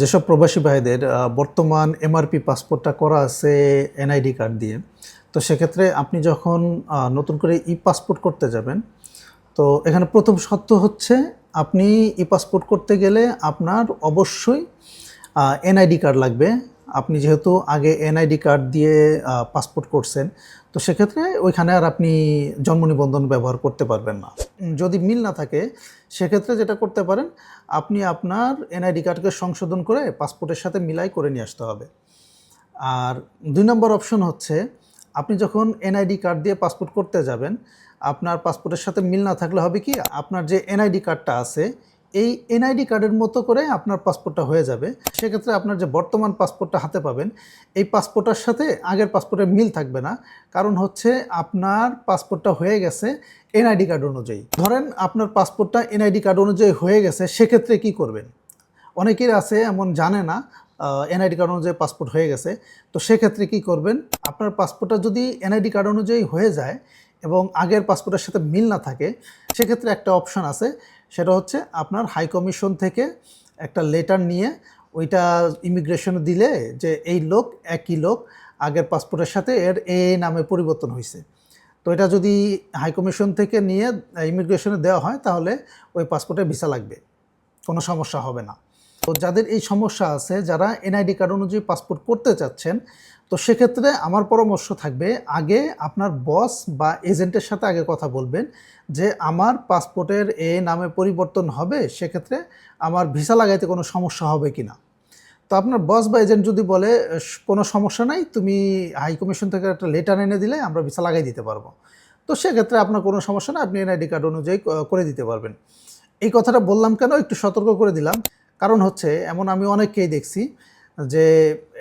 যেসব প্রবাসী ভাইদের বর্তমান এমআরপি পাসপোর্টটা করা আছে এনআইডি কার্ড দিয়ে, তো সেক্ষেত্রে আপনি যখন নতুন করে ই পাসপোর্ট করতে যাবেন, তো এখানে প্রথম শর্ত হচ্ছে আপনি ই পাসপোর্ট করতে গেলে আপনার অবশ্যই এনআইডি কার্ড লাগবে। আপনি যেহেতু আগে এনআইডি কার্ড দিয়ে পাসপোর্ট করছেন, তো সেক্ষেত্রে ওইখানে আর আপনি জন্ম নিবন্ধন ব্যবহার করতে পারবেন না। যদি মিল না থাকে, সেক্ষেত্রে যেটা করতে পারেন, আপনি আপনার এনআইডি কার্ডকে সংশোধন করে পাসপোর্টের সাথে মিলাই করে নিয়ে আসতে হবে। আর দুই নম্বর অপশন হচ্ছে, আপনি যখন এনআইডি কার্ড দিয়ে পাসপোর্ট করতে যাবেন, আপনার পাসপোর্টের সাথে মিল না থাকলে হবে কি, আপনার যে এনআইডি কার্ডটা আছে এই এনআইডি কার্ডের মতো করে আপনার পাসপোর্টটা হয়ে যাবে। সেক্ষেত্রে আপনার যে বর্তমান পাসপোর্টটা হাতে পাবেন, এই পাসপোর্টের সাথে আগের পাসপোর্টের মিল থাকবে না। কারণ হচ্ছে আপনার পাসপোর্টটা হয়ে গেছে এনআইডি কার্ড অনুযায়ী। ধরেন আপনার পাসপোর্টটা এনআইডি কার্ড অনুযায়ী হয়ে গেছে, সেক্ষেত্রে কি করবেন? অনেকের আছে এমন জানে না এনআইডি কার্ড অনুযায়ী পাসপোর্ট হয়ে গেছে। তো সেক্ষেত্রে কি করবেন? আপনার পাসপোর্টটা যদি এনআইডি কার্ড অনুযায়ী হয়ে যায় এবং আগের পাসপোর্টের সাথে মিল না থাকে, সেক্ষেত্রে একটা অপশন আছে। সেটা হচ্ছে আপনার হাই কমিশন থেকে একটা লেটার নিয়ে ওইটা ইমিগ্রেশনে দিলে যে এই লোক একই লোক আগের পাসপোর্টের সাথে এর এ নামে পরিবর্তন হয়েছে তো এটা যদি হাই কমিশন থেকে নিয়ে ইমিগ্রেশনে দেওয়া হয়, তাহলে ওই পাসপোর্টে ভিসা লাগবে। কোনো সমস্যা হবে না। তো যাদের এই সমস্যা আছে, যারা এনআইডি কার্ড অনুযায়ী পাসপোর্ট করতে চাচ্ছেন, তো সেক্ষেত্রে আমার পরামর্শ থাকবে, আগে আপনার বস বা এজেন্টের সাথে আগে কথা বলবেন যে, আমার পাসপোর্টের এ নামে পরিবর্তন হবে, সেক্ষেত্রে আমার ভিসা লাগাইতে কোনো সমস্যা হবে কি না তো আপনার বস বা এজেন্ট যদি বলে, কোনো সমস্যা নাই, তুমি হাই কমিশন থেকে একটা লেটার এনে দিলে আমরা ভিসা লাগাই দিতে পারব। তো সেক্ষেত্রে আপনার কোনো সমস্যা না আপনি এনআইডি কার্ড অনুযায়ী করে দিতে পারবেন। এই কথাটা বললাম কেন? একটু সতর্ক করে দিলাম। কারণ হচ্ছে, এমন আমি অনেককেই দেখছি যে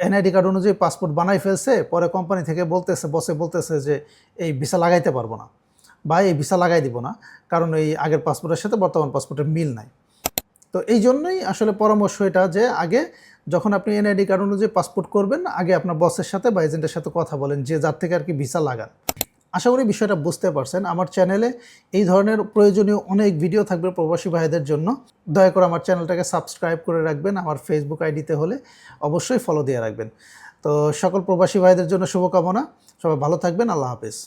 এনআইডি কার্ড অনুযায়ী পাসপোর্ট বানাই ফেলছে, পরে কোম্পানি থেকে বলতেছে, বসে বলতেছে যে এই ভিসা লাগাইতে পারব না বা এই ভিসা লাগাই দিব না, কারণ এই আগের পাসপোর্টের সাথে বর্তমান পাসপোর্টের মিল নাই। তো এই জন্যই আসলে পরামর্শ এটা যে আগে যখন আপনি এনআইডি কার্ড অনুযায়ী পাসপোর্ট করবেন, আগে আপনার বসের সাথে বা এজেন্টের সাথে কথা বলেন, যে যার থেকে আর কি ভিসা লাগান। আশা করি বিষয়টা বুঝতে পারছেন। আমার চ্যানেলে এই ধরনের প্রয়োজনীয় অনেক ভিডিও থাকবে প্রবাসী ভাইদের জন্য। দয়া করে আমার চ্যানেলটাকে সাবস্ক্রাইব করে রাখবেন, আমার ফেসবুক আইডিতে হলে অবশ্যই ফলো দিয়ে রাখবেন। তো সকল প্রবাসী ভাইদের জন্য শুভকামনা। সবাই ভালো থাকবেন, আল্লাহ হাফেজ।